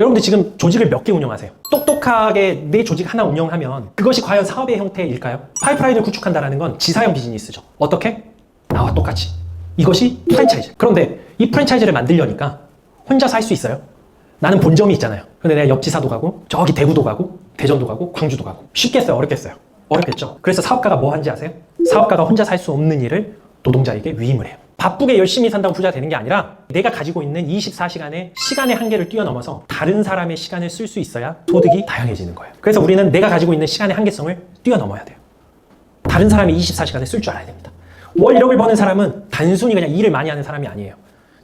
여러분들 지금 조직을 몇 개 운영하세요? 똑똑하게 내 조직 하나 운영하면 그것이 과연 사업의 형태일까요? 파이프라인을 구축한다는 건 지사형 비즈니스죠. 어떻게? 나와 똑같이. 이것이 프랜차이즈. 그런데 이 프랜차이즈를 만들려니까 혼자서 할 수 있어요? 나는 본점이 있잖아요. 근데 내가 옆지사도 가고 저기 대구도 가고 대전도 가고 광주도 가고 쉽겠어요? 어렵겠어요? 어렵겠죠. 그래서 사업가가 뭐 하는지 아세요? 사업가가 혼자 살 수 없는 일을 노동자에게 위임을 해요. 바쁘게 열심히 산다고 부자 되는 게 아니라 내가 가지고 있는 24시간의 시간의 한계를 뛰어넘어서 다른 사람의 시간을 쓸 수 있어야 소득이 다양해지는 거예요. 그래서 우리는 내가 가지고 있는 시간의 한계성을 뛰어넘어야 돼요. 다른 사람이 24시간을 쓸 줄 알아야 됩니다. 월 1억을 버는 사람은 단순히 그냥 일을 많이 하는 사람이 아니에요.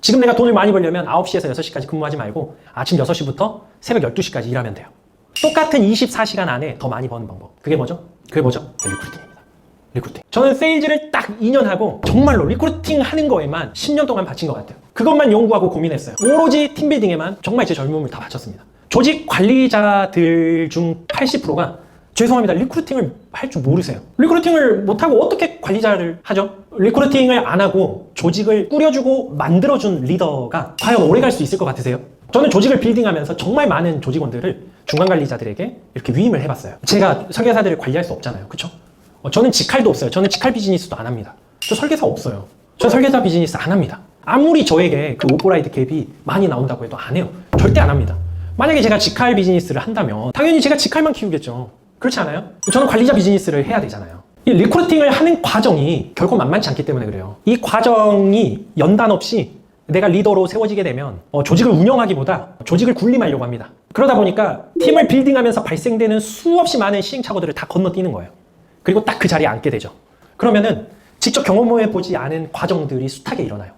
지금 내가 돈을 많이 벌려면 9시에서 6시까지 근무하지 말고 아침 6시부터 새벽 12시까지 일하면 돼요. 똑같은 24시간 안에 더 많이 버는 방법. 그게 뭐죠? 그게 뭐죠? 리크루팅입니다. 리크루팅. 저는 세일즈를 딱 2년 하고 정말로 리크루팅 하는 거에만 10년 동안 바친 것 같아요. 그것만 연구하고 고민했어요. 오로지 팀빌딩에만 정말 제 젊음을 다 바쳤습니다. 조직 관리자들 중 80%가 죄송합니다. 리크루팅을 할 줄 모르세요. 리크루팅을 못하고 어떻게 관리자를 하죠? 리크루팅을 안 하고 조직을 꾸려주고 만들어준 리더가 과연 오래 갈 수 있을 것 같으세요? 저는 조직을 빌딩하면서 정말 많은 조직원들을 중간 관리자들에게 이렇게 위임을 해봤어요. 제가 설계사들을 관리할 수 없잖아요. 그쵸? 어, 저는 직할도 없어요. 저는 직할 비즈니스도 안 합니다. 저 설계사 없어요. 저 설계사 비즈니스 안 합니다. 아무리 저에게 그 오프라이드 갭이 많이 나온다고 해도 안 해요. 절대 안 합니다. 만약에 제가 직할 비즈니스를 한다면 당연히 제가 직할만 키우겠죠. 그렇지 않아요? 저는 관리자 비즈니스를 해야 되잖아요. 이 리크루팅을 하는 과정이 결코 만만치 않기 때문에 그래요. 이 과정이 연단 없이 내가 리더로 세워지게 되면 어, 조직을 운영하기보다 조직을 군림하려고 합니다. 그러다 보니까 팀을 빌딩하면서 발생되는 수없이 많은 시행착오들을 다 건너뛰는 거예요. 그리고 딱 그 자리에 앉게 되죠. 그러면은 직접 경험해 보지 않은 과정들이 숱하게 일어나요.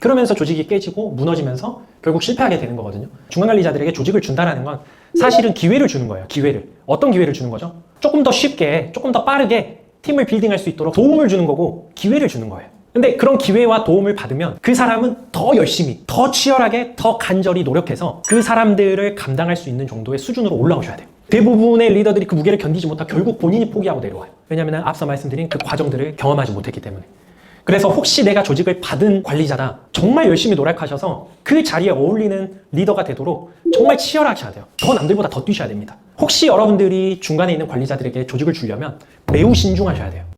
그러면서 조직이 깨지고 무너지면서 결국 실패하게 되는 거거든요. 중간 관리자들에게 조직을 준다라는 건 사실은 기회를 주는 거예요. 기회를. 어떤 기회를 주는 거죠? 조금 더 쉽게, 조금 더 빠르게 팀을 빌딩할 수 있도록 도움을 주는 거고 기회를 주는 거예요. 근데 그런 기회와 도움을 받으면 그 사람은 더 열심히, 더 치열하게, 더 간절히 노력해서 그 사람들을 감당할 수 있는 정도의 수준으로 올라오셔야 돼요. 대부분의 리더들이 그 무게를 견디지 못하고 결국 본인이 포기하고 내려와요. 왜냐하면 앞서 말씀드린 그 과정들을 경험하지 못했기 때문에. 그래서 혹시 내가 조직을 받은 관리자다 정말 열심히 노력하셔서 그 자리에 어울리는 리더가 되도록 정말 치열하셔야 돼요. 더 남들보다 더 뛰셔야 됩니다. 혹시 여러분들이 중간에 있는 관리자들에게 조직을 주려면 매우 신중하셔야 돼요.